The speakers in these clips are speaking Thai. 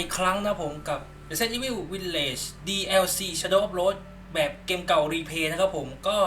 อีกครั้งนะผมกับ Resident Evil Village DLC Shadow of Road แบบเกมเก่ารีเพย์นะครับผมก็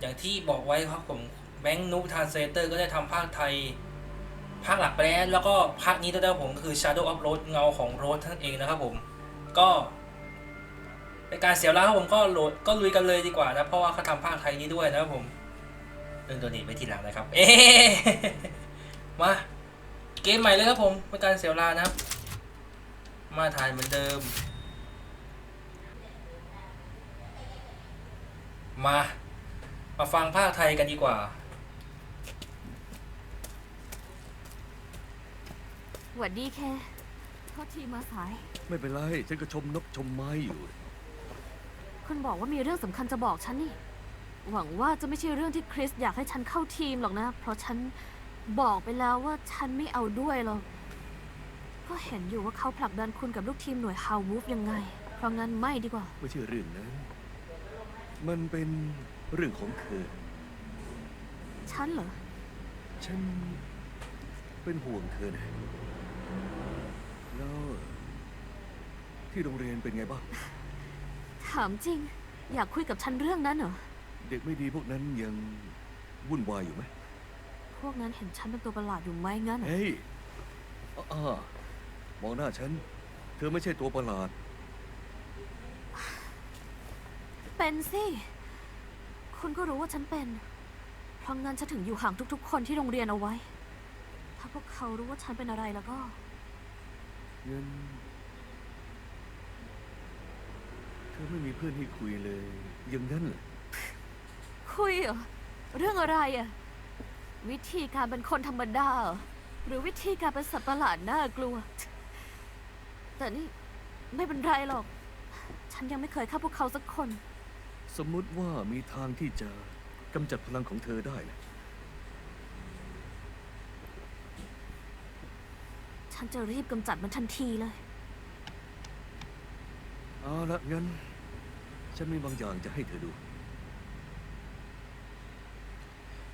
อย่างที่บอกไว้ครับผมแบงค์นูทานเซเตอร์ก็ได้ทำภาคไทย ภาคหลักไปแล้ว แล้วก็ภาคนี้ด้วยนะครับผมคือ Shadow of Road เงาของโรดท่านเองนะครับผมก็เป็นการเสียเวลาครับผมก็โหลดก็ลุยกันเลยดีกว่านะเพราะว่าเขาทำภาคไทยนี้ด้วยนะครับผมเรื่องตัวนี้ไปทีหลังนะครับ เอ๊มาเกมใหม่เลยครับผมเป็นการเสียเวลานะครับ มาถ่ายเหมือนเดิม มา มาฟังภาคไทยกันดีกว่า หวัดดีแค่โทษทีมาสาย ไม่เป็นไร ฉันก็ชมนกชมไม้อยู่ คุณบอกว่ามีเรื่องสำคัญจะบอกฉันนี่ หวังว่าจะไม่ใช่เรื่องที่คริสอยากให้ฉันเข้าทีมหรอกนะ เพราะฉันบอกไปแล้วว่าฉันไม่เอาด้วยหรอก ก็เห็นอยู่ว่าเขาผลักดันคุณกับลูกทีมหน่วยฮาววูฟยังไง เพราะงั้นไม่ดีกว่า ไม่ใช่เรื่องนั้น มันเป็นเรื่องของเธอ ฉันเหรอ ฉันเป็นห่วงเธอนะแล้วที่โรงเรียนเป็นไงบ้าง ถามจริง อยากคุยกับฉันเรื่องนั้นเหรอ เด็กไม่ดีพวกนั้นยังวุ่นวายอยู่ไหม พวกนั้นเห็นฉันเป็นตัวประหลาดอยู่ไหมงั้นเหรอ เฮ้ยอ้า มองหน้าฉัน เธอไม่ใช่ตัวประหลาด เป็นสิ คุณก็รู้ว่าฉันเป็น เพราะงั้นฉันถึงอยู่ห่างทุกๆ คนที่โรงเรียนเอาไว้ ถ้าพวกเขารู้ว่าฉันเป็นอะไรแล้วก็ เงิน เธอไม่มีเพื่อนให้คุยเลย อย่างนั้นเหรอคุยเหรอ เรื่องอะไรอะวิธีการเป็นคนธรรมดาเหรอหรือวิธีการเป็นสัตว์ประหลาดน่ากลัว แต่นี่ไม่เป็นไรหรอก ฉันยังไม่เคยฆ่าพวกเขาสักคน สมมุติว่ามีทางที่จะกำจัดพลังของเธอได้นะฉันจะรีบกำจัดมันทันทีเลย เอาละงั้น ฉันมีบางอย่างจะให้เธอดู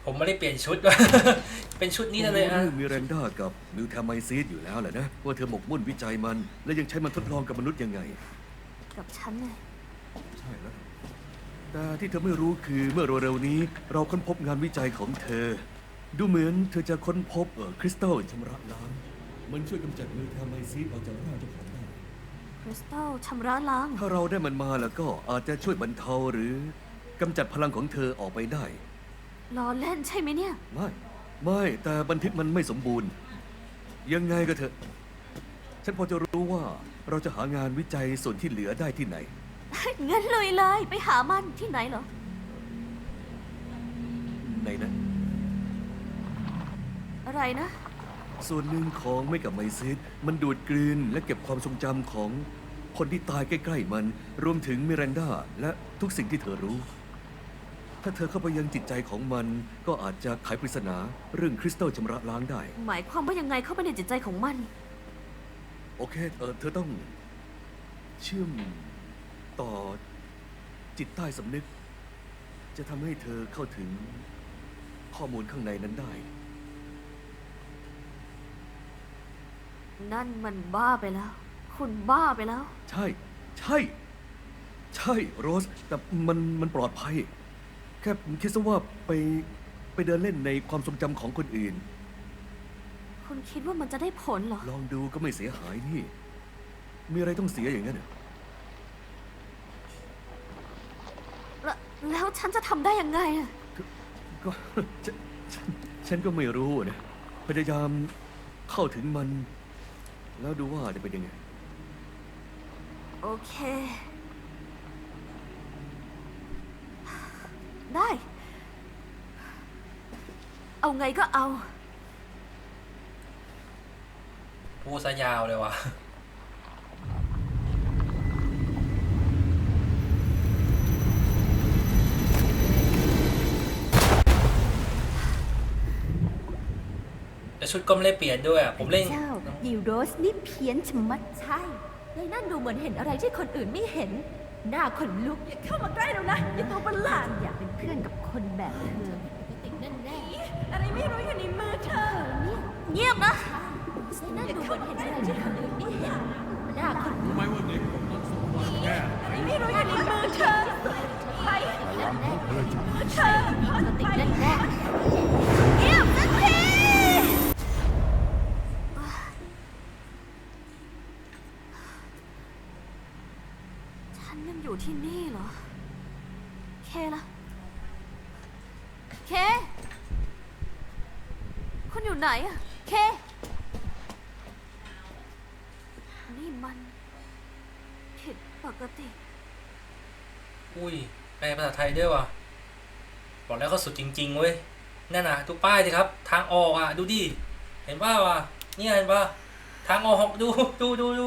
ผมไม่ได้เปลี่ยนชุด เป็นชุดนี้เลยผมฮะรู้เรื่องมิเรนดากับมิวแทมไมซีดอยู่แล้วแหละนะ ว่าเธอหมกมุ่นวิจัยมัน และยังใช้มันทดลองกับมนุษย์ยังไง กับฉันเลยใช่แล้วแต่ที่เธอไม่รู้คือเมื่อเร็วๆนี้ เราค้นพบงานวิจัยของเธอ ดูเหมือนเธอจะค้นพบเอ่อคริสตัลชำระล้างมันช่วยกำจัดมิวแทมไมซีดออกจากร่างเจ้าของได้คริสตัลชำระล้าง ถ้าเราได้มันมาแล้วก็อาจจะช่วยบรรเทาหรือกำจัดพลังของเธอออกไปได้ล้อเล่นใช่ไหมเนี่ยไม่ ไม่แต่บันทึกมันไม่สมบูรณ์ ยังไงก็เถอะ ฉันพอจะรู้ว่าเราจะหางานวิจัยส่วนที่เหลือได้ที่ไหน งั้นเลยเลยไปหามันที่ไหนเหรอ ในนั้นอะไรนะ ส่วนหนึ่งของไม่กับไมซิสมันดูดกลืนและเก็บความทรงจำของคนที่ตายใกล้ ๆ มัน รวมถึงมิรันดาและทุกสิ่งที่เธอรู้ ถ้าเธอเข้าไปยังจิตใจของมัน ก็อาจจะไขปริศนาเรื่องคริสตัลชำระล้างได้ หมายความว่ายังไงเข้าไปในจิตใจของมัน โอเค เออเธอต้องเชื่อมต่อจิตใต้สำนึก จะทำให้เธอเข้าถึงข้อมูลข้างในนั้นได้ นั่นมันบ้าไปแล้ว คุณบ้าไปแล้ว ใช่ ใช่ ใช่โรส แต่มันมันปลอดภัย แค่คิดซะว่าไปไปเดินเล่นในความทรงจำของคนอื่น คุณคิดว่ามันจะได้ผลเหรอ ลองดูก็ไม่เสียหายนี่ มีอะไรต้องเสียอย่างนั้นเหรอแล้วแล้วฉันจะทำได้ยังไงอะก็ฉันฉันฉันก็ไม่รู้นะ พยายามเข้าถึงมัน แล้วดูว่าจะเป็นยังไง โอเค ได้ เอาไงก็เอา พูดซะยาวเลยว่ะ แต่ชุดก็ไม่ได้เปลี่ยนด้วยอะผมเล่น เจ้ายีโรสนี่เพี้ยนชะมัดใช่ยายนั่นดูเหมือนเห็นอะไรที่คนอื่นไม่เห็น หน้าขนลุกอย่าเข้ามาใกล้เรานะอย่าตัวประหลาดอยากเป็นเพื่อนกับคนแบบเธอติดแน่แน่ อะไรไม่รู้อยู่ในมือเธอเนี่ยเงียบนะนั่นดูเหมือนเห็นอะไรที่คนอื่นไม่เห็นหน้าคนรู้ไหมว่าเด็กคนนั้นสมควรแค่ไหนไม่รู้อยู่ในมือเธอไปแน่มือเธอสติแน่แน่เงียบสักทีฉันยังอยู่ที่นี่เหรอ เคล่ะเคคุณ อยู่ไหนอะเค นี่มัน ผิดปกติ อุ้ย แปลภาษาไทยด้วยว่ะ บอกแล้วเขาสุดจริง ๆ เว้ย นั่นน่ะดูป้ายสิครับ ทางออกอะ ดูดิ เห็นป่าวะเนี่ยเห็นป่ะทางออกดู ดูดูดู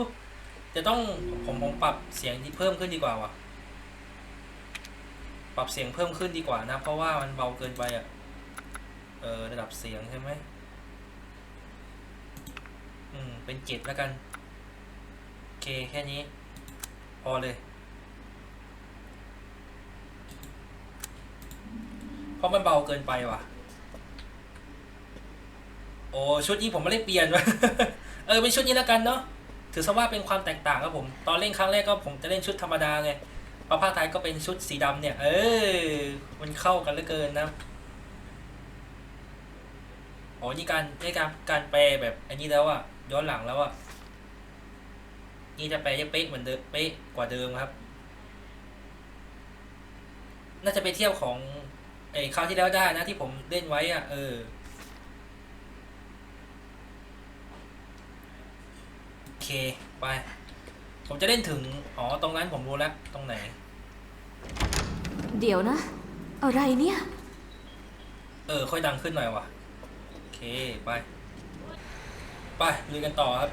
จะต้องผมผมปรับเสียงที่เพิ่มขึ้นดีกว่าว่ะ ปรับเสียงเพิ่มขึ้นดีกว่านะ เพราะว่ามันเบาเกินไปอะ เออ ระดับเสียงใช่ไหม อืม เป็นเจ็ดแล้วกัน โอเค แค่นี้ พอเลย เพราะมันเบาเกินไปว่ะ โอ้ชุดนี้ผมไม่ได้เปลี่ยนวะเออ เป็นชุดนี้แล้วกันเนาะ ถือซะว่าเป็นความแตกต่างครับผม ตอนเล่นครั้งแรกก็ผมจะเล่นชุดธรรมดาไงพอภาคไทยก็เป็นชุดสีดำเนี่ย เออ มันเข้ากันเหลือเกินนะอ๋อนี่การนี่การการแปลแบบอันนี้แล้วอะ ย้อนหลังแล้วอะนี่จะแปลได้เป๊ะเหมือนเดิมเป๊ะกว่าเดิมครับ น่าจะไปเทียบของไอ้คราวที่แล้วได้นะที่ผมเล่นไว้อะเออโอเคไป ผมจะเล่นถึง อ๋อ ตรงนั้นผมรู้แล้ว ตรงไหน เดี๋ยวนะ อะไรเนี่ย เออ ค่อยดังขึ้นหน่อยวะโอเค ไป ไปลุยกันต่อครับ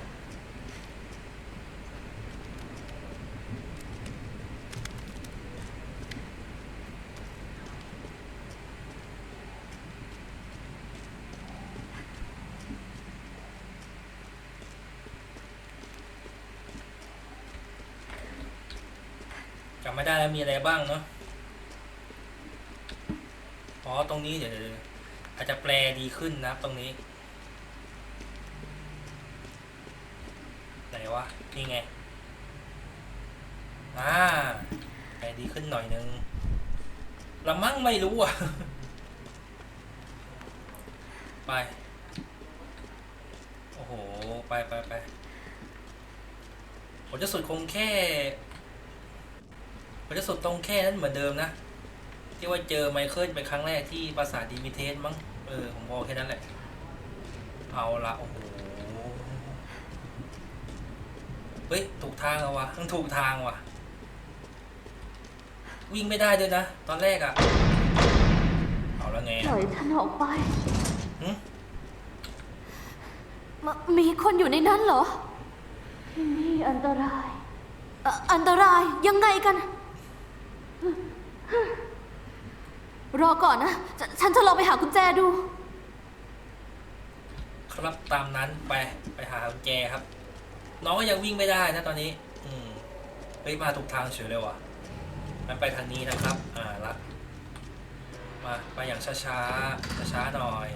จำไม่ได้แล้วมีอะไรบ้างเนาะ อ๋อ ตรงนี้เดี๋ยวอาจจะแปลดีขึ้นนะตรงนี้ วะ นี่ไง อ่าแปลดีขึ้นหน่อยนึงละมั่งไม่รู้อะ ไป โอ้โห ไปไปไปผมจะสุดคงแค่ผมจะสุดตรงแค่นั้นเหมือนเดิมนะ ที่ว่าเจอไมเคิลเป็นครั้งแรกที่ปราสาทดิมิเทสมั้ง เออ ผมบอกแค่นั้นแหละ เอาละโอ้โห เฮ้ยถูกทางแล้ววะทั้งถูกทางว่ะวิ่งไม่ได้ด้วยนะ ตอนแรกอะเอาแล้วไงปอะล่อยฉันออกไปหึมมีคนอยู่ในนั้นเหรอ ที่นี่อันตรายเอ่ออันตรายยังไงกัน รอก่อนนะฉนฉันจะลองไปหากุญแจดู ครับตามนั้นไปไปหากุญแจครับ น้องก็ยังวิ่งไม่ได้นะตอนนี้ อืมเฮ้ยมาถูกทางเฉยเลยว่ะ มันไปทางนี้นะครับ อ่าละมาไปอย่างช้าช้าช้าช้าๆหน่อย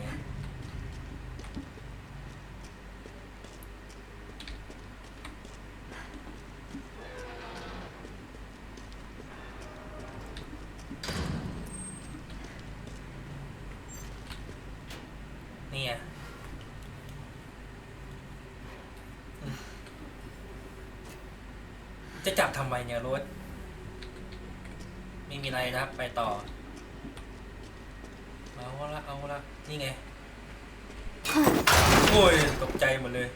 อืมจะ จับทำไมเนี่ยรถไม่มีอะไรนะครับ ไปต่อ เอาละเอาละนี่ไง โอ้ย ตกใจหมดเลย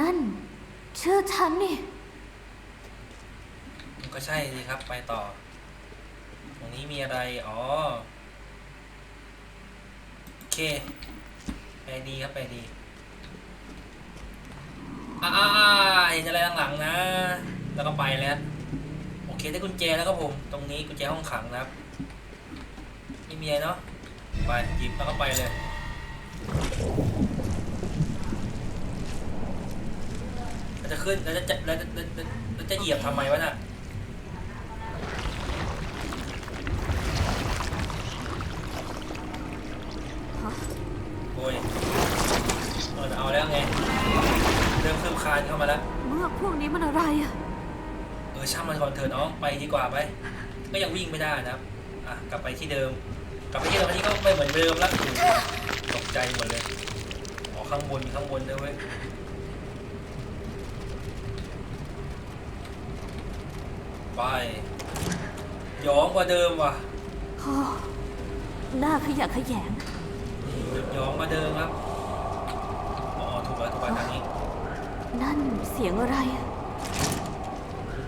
นั่น ชื่อฉันนี่ มันก็ใช่สิครับ ไปต่อ ตรงนี้มีอะไร อ๋อ โอเค ไปดีครับ ไปดี อ่าเห็นอะไรหลังๆนะ แล้วก็ไปแล้ว โอเคได้กุญแจแล้วครับผม ตรงนี้กุญแจห้องขังนะครับไม่มียเนาะ ไปหยิบแล้วก็ไปเลยเราจะขึ้นเราจะเราจะเราจะเราจะหยียบทำไมวะน่ะ มันก่อนเถอะน้องไปดีกว่าไป ก็ยังวิ่งไม่ได้นะครับอะกลับไปที่เดิม กลับไปที่เดิมอันนี้ก็ไม่เหมือนเดิมแล้วตกใจหมดเลยอ๋อข้างบนข้างบนด้วยเว้ยไปหยองกว่าเดิมว่ะโอ้หน้าขยะแขยงหยองกว่าเดิมครับ อ๋อ ถูกแล้วถูกแล้วทางนี้ นั่นเสียงอะไรอะ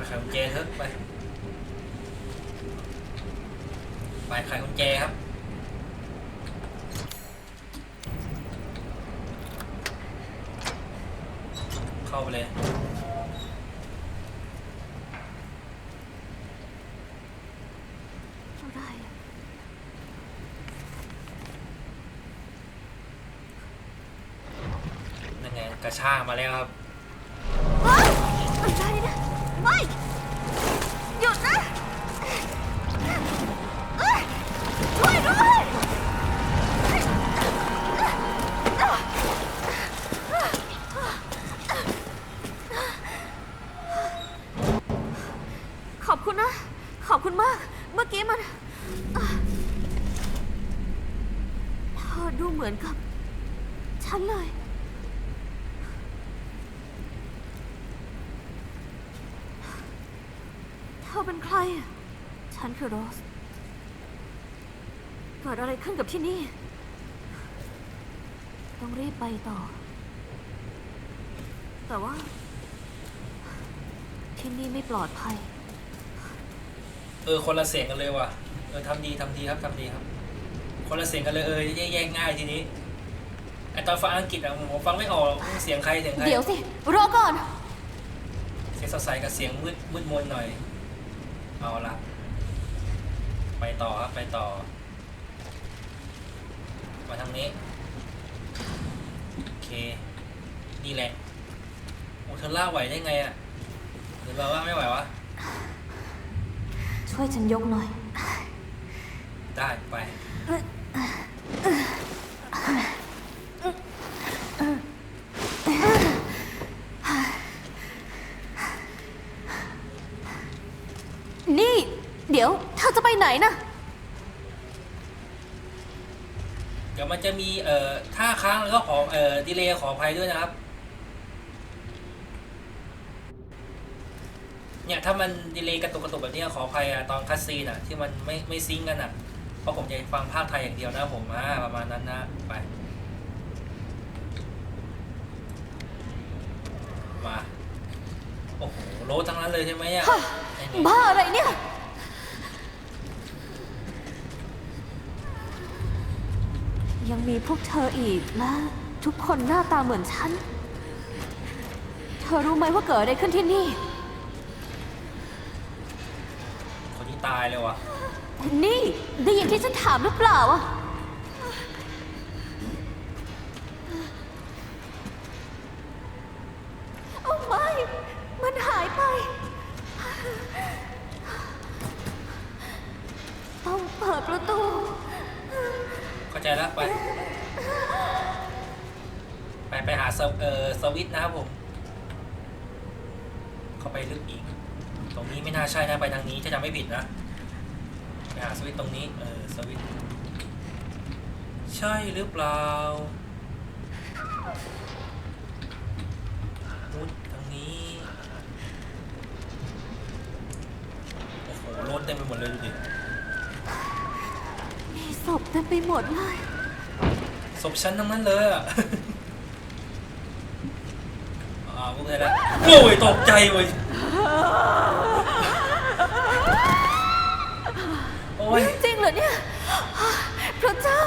ไปไขกุญแจเถอะไป ไปไขกุญแจครับ เข้าไปเลยอะไรอะนั่นไงกระชากมาแล้วครับ ที่นี่ ต้องรีบไปต่อ แต่ว่า ที่นี่ไม่ปลอดภัย เออคนละเสียงกันเลยว่ะ เออทำดีทำดีครับทำดีครับ คนละเสียงกันเลยเออแยกแยกง่ายทีนี้ไอตอนฟังอังกฤษอะผมฟังไม่ออกเสียงใครเสียงใครเดี๋ยวสิ รอก่อน เสียงสดใสกับเสียงมืดมืดมนหน่อย เอาละไปต่อครับไปต่อ มาทางนี้ โอเค นี่แหละ โอ้เธอล่ากไหวได้ไงอะหรือว่าไม่ไหววะ ช่วยฉันยกหน่อย ได้ไป นี่ เดี๋ยวเธอจะไปไหนนะ เดี๋ยวมันจะมีเอ่อท่าค้างแล้วก็ขอเอ่อดีเลย์ขออภัยด้วยนะครับ เนี่ยถ้ามันดีเลย์กระตุกกระตุกแบบเนี้ยขออภัยอะตอนคัดซีนอะที่มันไม่ไม่ซิงก์กันอะเพราะผมจะฟังภาคไทยอย่างเดียวนะผมอ่าประมาณนั้นนะไปมาโอ้โหโลทั้งนั้นเลยใช่ไหมอะไอ้นี่บ้าอะไรเนี่ย ยังมีพวกเธออีกและทุกคนหน้าตาเหมือนฉัน เธอรู้ไหมว่าเกิดอะไรขึ้นที่นี่ คนที่ตายเลยว่ะนี่ได้ยินที่ฉันถามหรือเปล่าอะ วิตช์นะครับผม เข้าไปลึกอีก ตรงนี้ไม่น่าใช่นะไปทางนี้ถ้าจำไม่ผิดนะไปหาสวิตช์ตรงนี้ เออสวิตช์ใช่หรือเปล่ามุดทางนี้ โอ้โหรถเต็มไปหมดเลยดูดิมีศพเต็มไปหมดเลย ศพฉันทั้งนั้นเลยอะ อ่าพูดไปแล้วโอ้ยตกใจเว้ยโอ้ยจริงเหรอเนี่ยพระเจ้า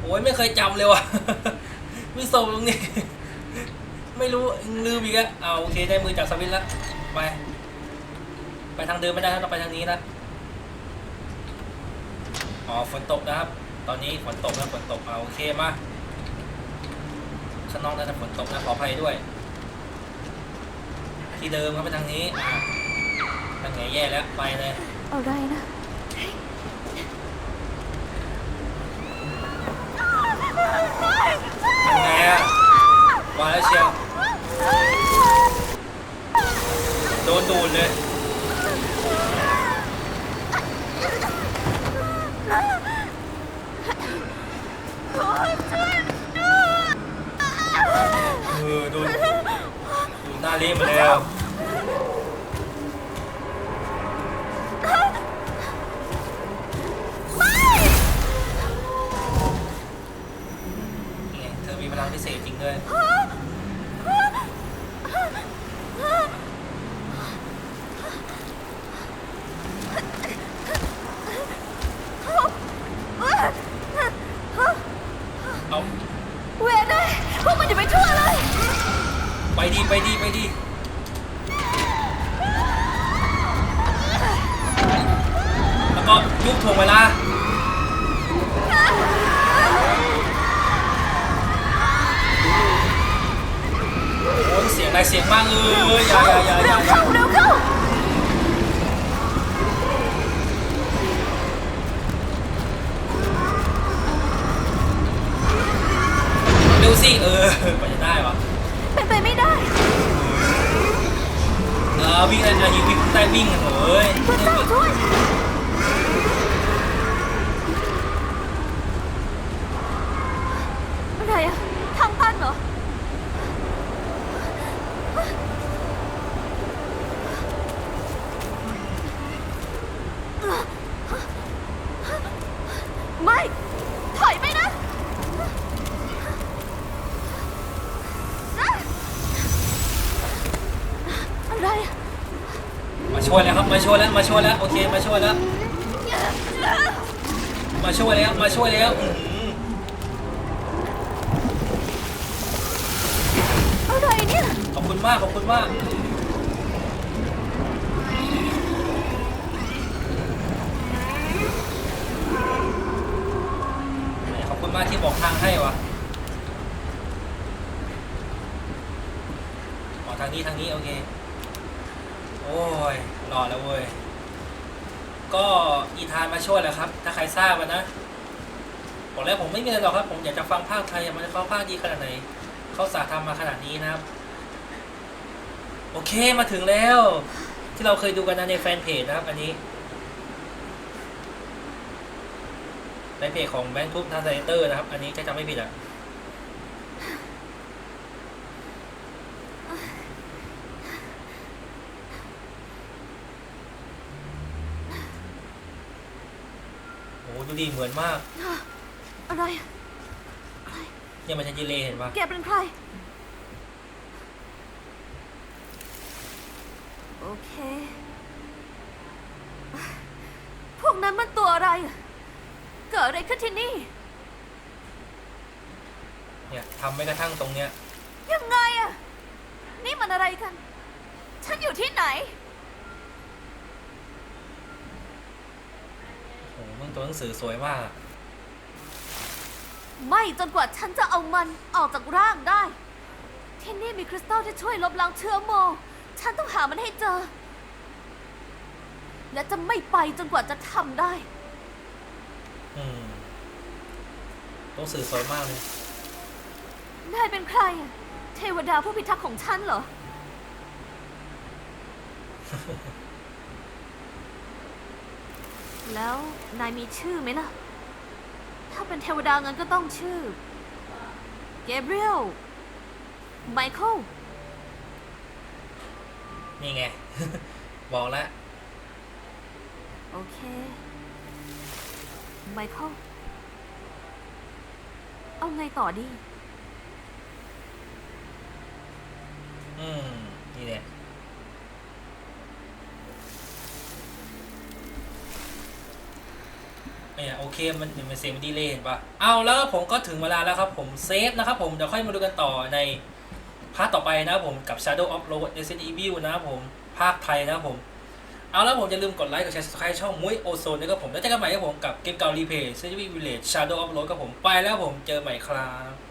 โอ้ยไม่เคยจำเลยว่ะมีศพตรงนี้ไม่รู้ลืมอีกแล้วเอาโอเคได้มือจากสวิตช์แล้วไปไปทางเดิมไม่ได้ต้องไปทางนี้นะอ๋อฝนตกนะครับ ตอนนี้ฝนตกนะฝนตกเอาโอเคมาข้างนอกน่าจะฝนตกนะขออภัยด้วย ที่เดิมครับไปทางนี้อะทางไหนแย่แล้วไปเลยอะไรนะทำไงอะมาแล้วเชียวโดนดูดเลย เออดูดูหน้าเละมาแล้ว นี่ไงเธอมีพลังพิเศษจริงด้วย เอา เวรเลยพวกมันอย่าไปทั่วเลย ไป ดีไปดีไปดีแล้วก็ยุบถ่วงเวลาโอ้ยเสียงอะไรเสียงมากเลยอย่าอย่าอย่าอย่าเข้าเร็วเข้าเร็วสิเออ วิ่งอะไรจะยิงวิ่งใต้วิ่งเหระเจ้าช่วยอะไรอะทางตันเหรอ ไม่ ถอยไปนะ อะไรอะ มา ช่วยแล้วครับมาช่วยแล้วมาช่วยแล้วโอเคมาช่วยแล้วมาช่วยแล้วมาช่วยแล้วอื้อหืออะไรเนี่ยขอบคุณมากขอบคุณมากขอบคุณมากที่บอกทางให้วะอ๋อทางนี้ทางนี้โอเคโอ้ย รอแล้วเว้ย ก็อีธานมาช่วยแล้วครับ ถ้าใครทราบนะบอกแล้วผมไม่มีอะไรหรอกครับ ผมอยากจะฟังภาคไทยมันเขาภาคดีขนาดไหน เขาสาทำมาขนาดนี้นะครับ โอเคมาถึงแล้ว ที่เราเคยดูกันนะในแฟนเพจนะครับ อันนี้ ในเพจของแบงค์ทุบทาร์เตอร์นะครับ อันนี้จะจำไม่ผิดอะ ดูดีเหมือนมากอะไรเนี่ยมันจะยิเลเห็นปะแกเป็นใคร โอเค พวกนั้นมันตัวอะไรอะเกิดอะไรขึ้นที่นี่ เนี่ยทำไม่กระทั่งตรงเนี้ยยังไงอะนี่มันอะไรกัน ฉันอยู่ที่ไหน โอ้โห มึงตัวหนังสือสวยมากอะไม่จนกว่าฉันจะเอามันออกจากร่างได้ ที่นี่มีคริสตัลที่ช่วยลบล้างเชื้อโม ฉันต้องหามันให้เจอ และจะไม่ไปจนกว่าจะทำได้ อืมตัวหนังสือสวยมากเลย นายเป็นใครอะเทวดาผู้พิทักษ์ของฉันเหรอ แล้วนายมีชื่อไหมล่ะ ถ้าเป็นเทวดางั้นก็ต้องชื่อ เกเบรียล ไมเคิล นี่ไง บอกแล้วโอเค ไมเคิล เอาไงต่อดี อืม นี่แหละ เนี่ยโอเคมันมันเสียงมันดีเลยเห็นปะเอาแล้วผมก็ถึงเวลาแล้วครับผมเซฟนะครับผมเดี๋ยวค่อยมาดูกันต่อในพาร์ทต่อไปนะครับผมกับ Shadow of Road Resident Evil นะครับผมภาคไทยนะครับผม เอาแล้วผมจะลืมกดไลค์กดแชร์ subscribe ช่องมุ้ยโอโซนนะครับผมแล้วเจอกันใหม่ครับผมกับเกมเก่ารีเพย์ Resident Evil Village Shadow of Road ครับผมไปแล้วผมเจอใหม่ครับ